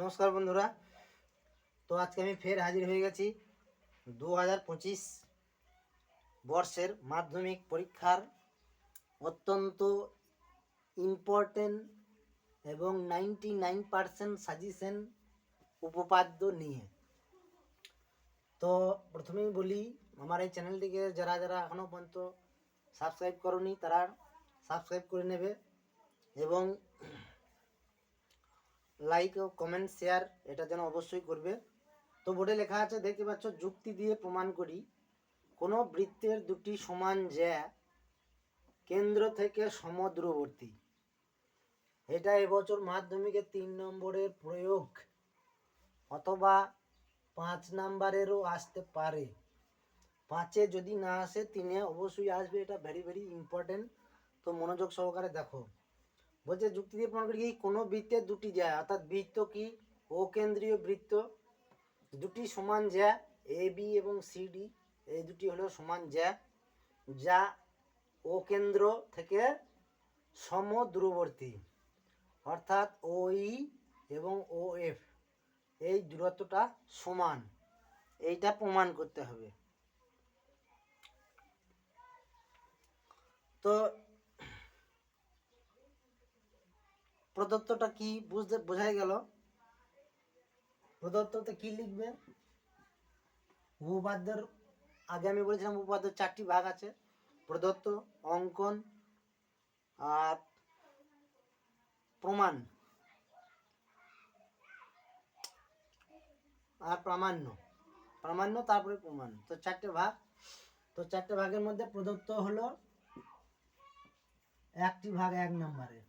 নমস্কার বন্ধুরা। তো আজকে আমি ফের হাজির হয়ে গেছি দু হাজার পঁচিশ বর্ষের মাধ্যমিক পরীক্ষার অত্যন্ত ইম্পর্টেন্ট এবং নাইনটি নাইন পারসেন্ট সাজেশন উপপাদ্য নিয়ে। তো প্রথমেই বলি, আমার এই চ্যানেলটিকে যারা যারা এখনও পর্যন্ত সাবস্ক্রাইব করনি, তারা সাবস্ক্রাইব করে নেবে এবং লাইক ও কমেন্ট শেয়ার এটা যেন অবশ্যই করবে। তো বোর্ডে লেখা আছে, দেখতে পাচ্ছ, যুক্তি দিয়ে প্রমাণ করি। কোনো বৃত্তের দুটি সমান জ্যা কেন্দ্র থেকে সমদূরবর্তী। এটা এবছর মাধ্যমিকে তিন নম্বরের প্রয়োগ। অথবা পাঁচ নাম্বারেরও আসতে পারে। পাঁচে যদি না আসে, তিনে অবশ্যই আসবে। এটা ভেরি ভেরি ইম্পর্টেন্ট তো মনোযোগ সহকারে দেখো। বলছে, যুক্তি দিয়ে প্রমাণ করি কোনো বৃত্তের দুটি জ্যা অর্থাৎ বৃত্ত কি? ও কেন্দ্রীয় বৃত্ত। দুটি সমান জ্যা এ, বি এবং সি, ডি। এই দুটি হলো সমান জ্যা যা ও কেন্দ্র থেকে সম দূরবর্তী অর্থাৎ ও, ই এবং ও, এফ। এই দূরত্বটা সমান। এইটা প্রমাণ করতে হবে। তো প্রদত্তটা কি বুঝতে বোঝাই গেল? প্রদত্ততে কি লিখবে? উপপাদ্যের, আগে আমি বলেছিলাম উপপাদ্যের চারটি ভাগ আছে। প্রদত্ত, অঙ্কন, আর প্রমাণ। আর প্রামাণ্য। প্রামাণ্য, তারপরে প্রমাণ। তো চারটে ভাগ। তো চারটে ভাগের মধ্যে প্রদত্ত হলো একটি ভাগ এক নম্বরে।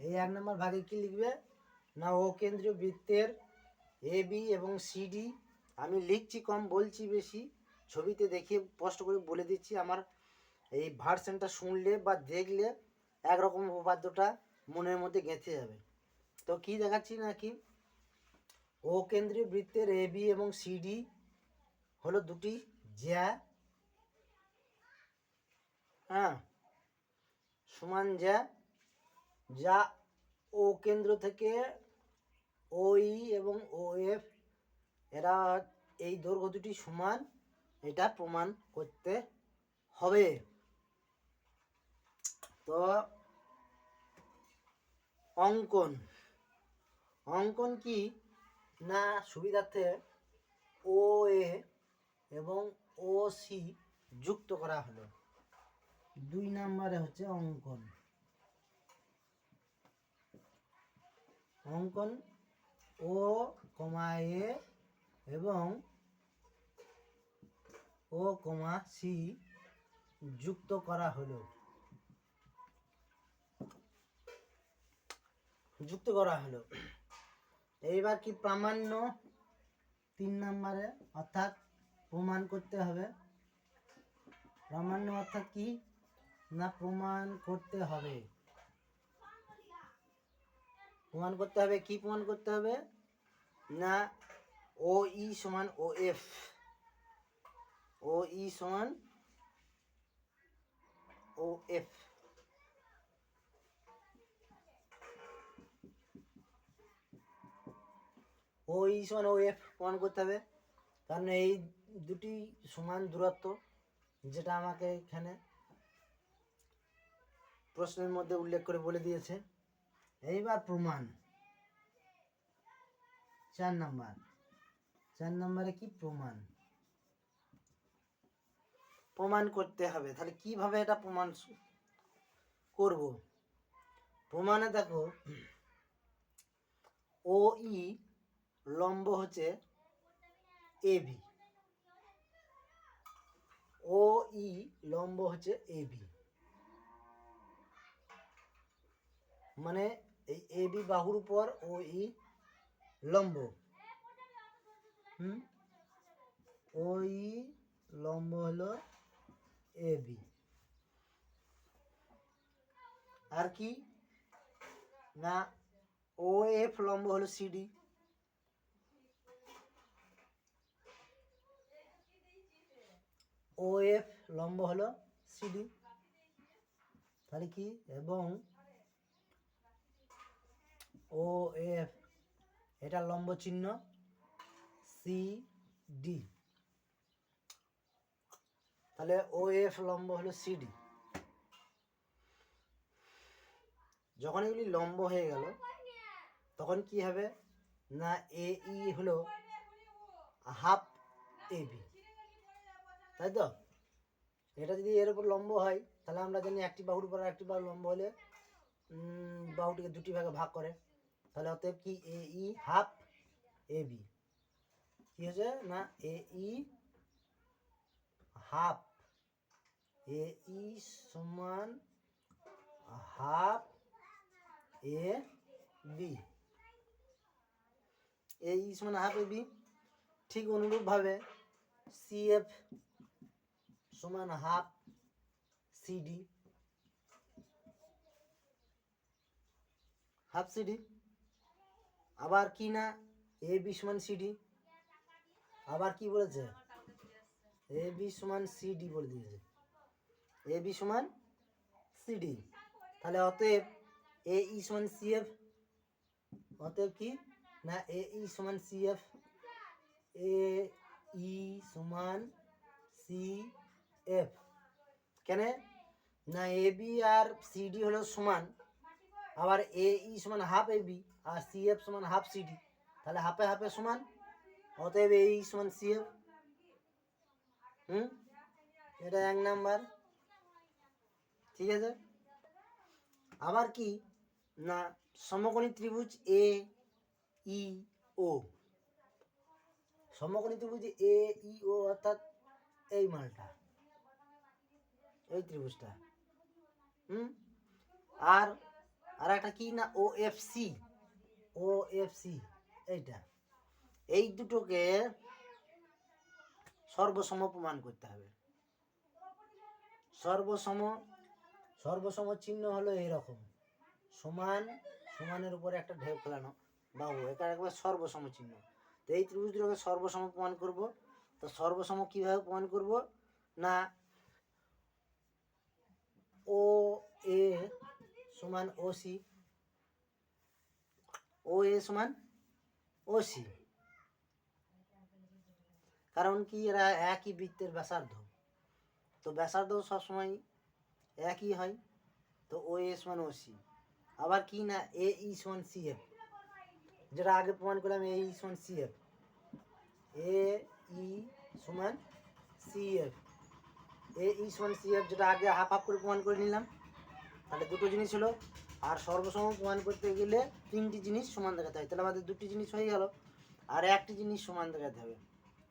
এই এক নম্বর ভাগে কি লিখবে? না, ও কেন্দ্রীয় বৃত্তের এ বি এবং সিডি আমি লিখছি কম, বলছি বেশি। ছবিতে দেখিয়ে স্পষ্ট করে বলে দিচ্ছি, আমার এই ভার্সনটা শুনলে বা দেখলে একরকম উপাদ্যটা মনের মধ্যে গেঁথে যাবে। তো কি দেখাচ্ছি নাকি? ও কেন্দ্রীয় বৃত্তের এ বি এবং সিডি হলো দুটি জ্যা। হ্যাঁ সমান জ্যা। যা ও কেন্দ্র থেকে ও ই এবং ও এফ এরা এই দৈর্ঘ্য দুটি সমান, এটা প্রমাণ করতে হবে। তো অঙ্কন অঙ্কন কি? না, সুবিধার্থে ও এ এবং ও সি যুক্ত করা হলো। দুই নম্বরে হচ্ছে অঙ্কন। অঙ্কন ও কমা এ এবং ও কমা সি যুক্ত করা হলো। যুক্ত করা হলো। এইবার কি প্রামাণ্য তিন নম্বরে? অর্থাৎ প্রমাণ করতে হবে। প্রামাণ্য অর্থাৎ কি? না প্রমাণ করতে হবে। প্রমাণ করতে হবে, কি প্রমাণ করতে হবে? না, ও ই সমান ও এফ। ও ই সমান ও এফ। ও ই সমান ও এফ প্রমাণ করতে হবে। কারণ এই দুটি সমান দূরত্ব যেটা আমাকে এখানে প্রশ্নের মধ্যে উল্লেখ করে বলে দিয়েছে। এইবার প্রমাণ। চার নাম্বার। চার নম্বরে কি প্রমাণ? প্রমাণ করতে হবে। তাহলে কীভাবে এটা প্রমাণ করব? প্রমাণে দেখো, ও ই লম্ব হচ্ছে এ বি। ও ই লম্ব হচ্ছে এ বি। মানে এই এ বি বাহুর উপর ও ই লম্ব। হুম? ও ই লম্ব হলো এ বি আর কি? না ও এফ লম্ব হলো সিডি ও এফ লম্ব হলো সিডি তাহলে কি? এবং ও এফ এটা লম্ব চিহ্ন সি ডি তাহলে ও এফ লম্ব হলো সিডি যখন এগুলি লম্ব হয়ে গেল, তখন কি হবে? না এ ই হলো হাফ এ বি তাই তো? এটা যদি এর উপর লম্ব হয়, তাহলে আমরা জানি একটি বাহুর উপর একটি বাহু লম্ব হলে বাহুটিকে দুটি ভাগে ভাগ করে। তাহলে অতএব কি এ ই হাফ এ বি? কি হয়েছে? না, A E half, A E সমান half A B. A E সমান হাফ এ বি, ঠিক অনুরূপভাবে সি এফ সমান half C D half C D আবার কি না? এ বি সমান সিডি। আবার কি বলেছে? এ বি সমান সিডি বলে দিয়েছে। এ বি সমান সিডি। তাহলে অতএব এ ই সমান সি এফ অতএব কি? না, এ ই সমান সি এফ এ ই সমান সি এফ কেন? না, এ বি আর সিডি হলো সমান। আবার এ ই সমান হাফ এ বি আর সি এফ সমান হাফ সিডি তাহলে হাফে হাফে সমান, অতএব এ ই সমান সি এফ। হুম? এটা এক নাম্বার। ঠিক আছে? আবার কি? না, সমকোণী ত্রিভুজ এ, ই, ও। সমকোণী ত্রিভুজ এ, ই, ও অর্থাৎ এই মালটা, এই ত্রিভুজটা। হুম? আর আর একটা কি না O F C O F C এইটা। এই দুটোকে সর্বসম প্রমাণ করতে হবে। সর্বসম সর্বসম চিহ্ন হলো এইরকম সমান, সমানের উপরে একটা ঢেউ ফেলানো বাবু এটা একবার সর্বসম চিহ্ন। তো এই ত্রিভুজ দুটোকে সর্বসম প্রমাণ করব। তো সর্বসম কীভাবে প্রমাণ করব? না ও এ সমান ও সি ও এ সমান ও সি কারণ কি, এরা একই বৃত্তের ব্যাসার্ধ। তো ব্যাসার্ধ সবসময় একই হয়, তো ও এ সমান ও সি আবার কি না এ ই সমান সি এফ যেটা আগে প্রমাণ করলাম এ ই সমান সি এফ এ ই সমান সি এফ এ ই সমান সি এফ যেটা আগে হাফ হাফ করে প্রমাণ করে নিলাম। তাহলে দুটো জিনিস হলো, আর সর্বসম প্রমাণ করতে গেলে তিনটি জিনিস সমান দেখাতে হয়। তাহলে আমাদের দুটি জিনিস হয়ে গেল, আর একটি জিনিস সমান দেখাতে হবে।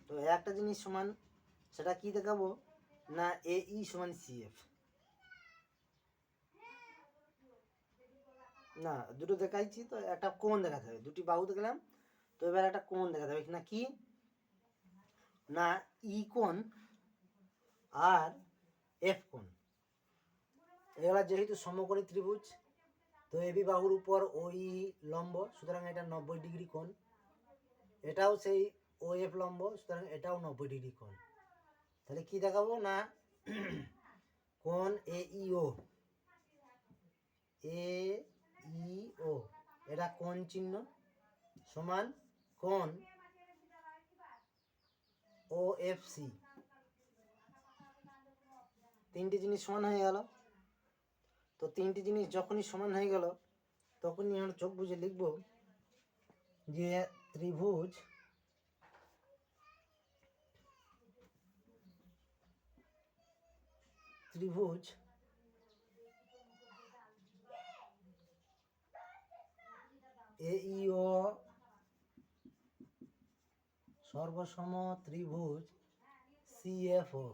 তো একটা জিনিস সমান, সেটা কি দেখাবো? না, এ, ই সমান সি, এফ। না, দুটো দেখাইছি তো, একটা কোন দেখাতে হবে। দুটি বাহু দেখলাম, তো এবার একটা কোন দেখাতে হবে। না, কি? না, ই কোন আর এফ কোণ। এগুলা যেহেতু সমকোণী ত্রিভুজ, তো এবি বাহুর উপর ওই লম্ব, সুতরাং এটা নব্বই ডিগ্রি কোণ। এটাও সেই ও এফ লম্ব, সুতরাং এটাও নব্বই ডিগ্রি কোণ। তাহলে কি দেখাবো না? কোণ এ ই ও। এ ই ও, এটা কোণ চিহ্ন সমান কোণ ও এফ সি। তিনটি জিনিস সমান হয়ে গেল। তো তিনটি জিনিস যখনই সমান হয়ে গেল, তখনই আমরা চোখ বুঝে লিখব যে ত্রিভুজ ত্রিভুজ এ ই ও সর্বসম ত্রিভুজ সি এফ ও।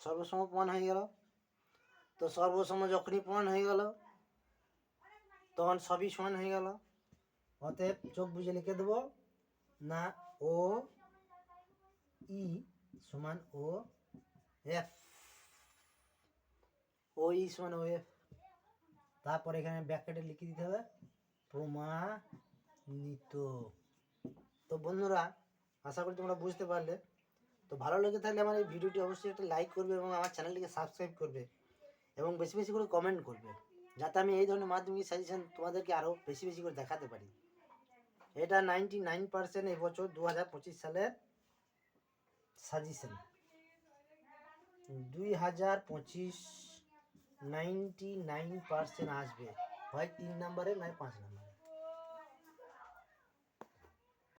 সর্বসম প্রমাণ হয়ে গেল। তো সর্বসম যখনই প্রমাণ হয়ে গেল, তখন সবই সমান হয়ে গেল। অতএব চোখ বুঝে লিখে দেবো, না, ও, ই সমান ও, এফ। ও, ই সমান ও, এফ। তারপর এখানে ব্যাকেটে লিখে দিতে হবে, প্রমাণিত। তো বন্ধুরা, আশা করি তোমরা বুঝতে পারলে। তো ভালো লেগে থাকলে আমার এই ভিডিওটি অবশ্যই একটা লাইক করবে এবং আমার চ্যানেলটিকে সাবস্ক্রাইব করবে। এবং বেশি বেশি করে কমেন্ট করবে, যাতে আমি এই ধরনের মাধ্যমিক সাজেশন তোমাদেরকে আরও বেশি বেশি করে দেখাতে পারি। এটা নাইনটি নাইন পার্সেন্ট এবছর দু হাজার পঁচিশ সালের সাজেশন দুই হাজার পঁচিশ নাইনটি নাইন পার্সেন্ট আসবে, হয় তিন নম্বরে নয় পাঁচ নম্বরে